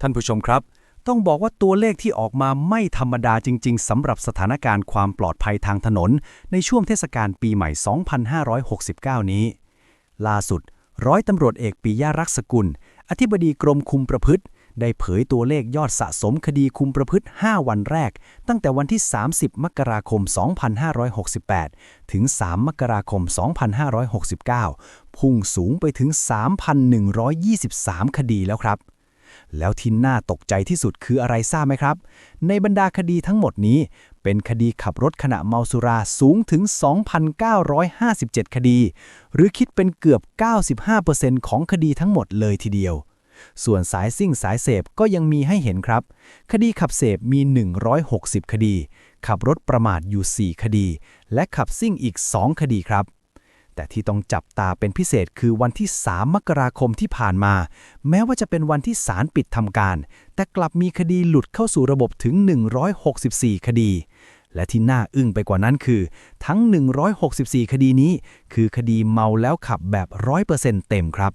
ท่านผู้ชมครับ ต้องบอกว่าตัวเลขที่ออกมาไม่ธรรมดาจริง ๆสำหรับสถานการณ์ความปลอดภัยทางถนน ในช่วงเทศกาลปีใหม่ 2569 นี้ ล่าสุด ร้อยตำรวจเอกปิยารักษกุล อธิบดีกรมคุมประพฤติ ได้เผยตัวเลขยอดสะสมคดีคุมประพฤติ 5 วันแรก ตั้งแต่วันที่ 30 มกราคม 2568 ถึง 3 มกราคม 2569 พุ่งสูงไปถึง 3,123 คดีแล้วครับ แล้วที่น่าตกใจที่สุดคืออะไรทราบไหมครับ ในบรรดาคดีทั้งหมดนี้ เป็นคดีขับรถขณะเมาสุราสูงถึง 2,957 คดี หรือคิดเป็นเกือบ 95%ของคดีทั้งหมดเลยทีเดียวส่วนสายซิ่งสายเสพก็ยังมีให้เห็นครับ คดีขับเสพมี 160 คดี ขับรถประมาทอยู่ 4 คดี และขับซิ่งอีก 2 คดีครับ แต่ที่ต้องจับตาเป็นพิเศษคือวันที่ 3 มกราคมที่ผ่านมา แม้ว่าจะเป็นวันที่ศาลปิดทำการ แต่กลับมีคดีหลุดเข้าสู่ระบบถึง 164 คดี และที่น่าอึ้งไปกว่านั้นคือ ทั้ง 164 คดีนี้ คือคดีเมาแล้วขับแบบ 100%เต็มครับ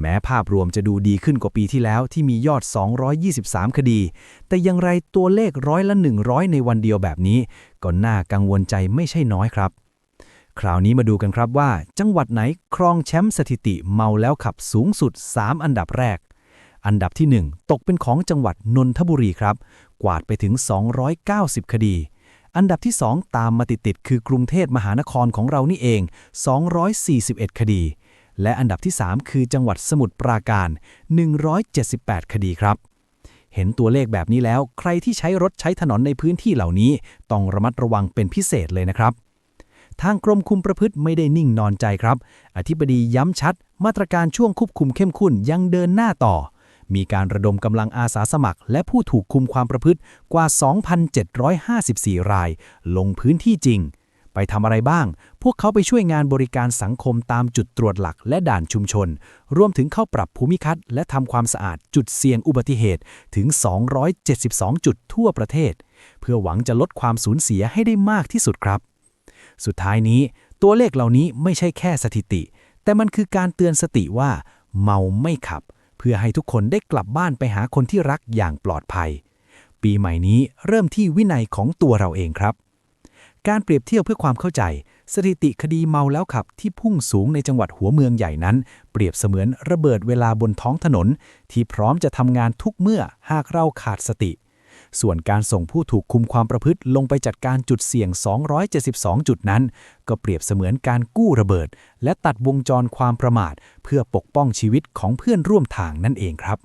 แม้ภาพรวมจะดูดีขึ้นกว่าปีที่แล้วที่มียอด 223 คดี แต่อย่างไรตัวเลขร้อยละ 100 ในวันเดียวแบบนี้ ก็น่ากังวลใจไม่ใช่น้อยครับ คราวนี้มาดูกันครับว่า จังหวัดไหนครองแชมป์สถิติเมาแล้วขับสูงสุด 3 อันดับแรก อันดับที่ 1 ตกเป็นของจังหวัดนนทบุรีครับ กวาดไปถึง 290 คดี อันดับที่ 2 ตามมาติดๆคือกรุงเทพมหานครของเรานี่เอง 241 คดี และอันดับที่ 3 คือจังหวัดสมุทรปราการ 178 คดีครับเห็นตัวเลขแบบนี้แล้ว ใครที่ใช้รถใช้ถนนในพื้นที่เหล่านี้ ต้องระมัดระวังเป็นพิเศษเลยนะครับ ทางกรมคุมประพฤติไม่ได้นิ่งนอนใจครับ อธิบดีย้ำชัด มาตรการช่วงควบคุมเข้มข้นยังเดินหน้าต่อ มีการระดมกำลังอาสาสมัคร และผู้ถูกคุมความประพฤติกว่า 2,754 ราย ลงพื้นที่จริง ไปทำอะไรบ้าง พวกเขาไปช่วยงานบริการสังคมตามจุดตรวจหลักและด่านชุมชน รวมถึงเข้าปรับภูมิทัศน์และทำความสะอาดจุดเสี่ยงอุบัติเหตุถึง 272 จุดทั่วประเทศ เพื่อหวังจะลดความสูญเสียให้ได้มากที่สุดครับ สุดท้ายนี้ ตัวเลขเหล่านี้ไม่ใช่แค่สถิติ แต่มันคือการเตือนสติว่า เมาไม่ขับ เพื่อให้ทุกคนได้กลับบ้านไปหาคนที่รักอย่างปลอดภัย ปีใหม่นี้เริ่มที่วินัยของตัวเราเองครับ การเปรียบเทียบเพื่อความเข้าใจ สถิติคดีเมาแล้วขับที่พุ่งสูงในจังหวัดหัวเมืองใหญ่นั้น เปรียบเสมือนระเบิดเวลาบนท้องถนน ที่พร้อมจะทำงานทุกเมื่อหากเราขาดสติ ส่วนการส่งผู้ถูกคุมความประพฤติลงไปจัดการจุดเสี่ยง 272 จุดนั้น ก็เปรียบเสมือนการกู้ระเบิด และตัดวงจรความประมาท เพื่อปกป้องชีวิตของเพื่อนร่วมทางนั่นเองครับ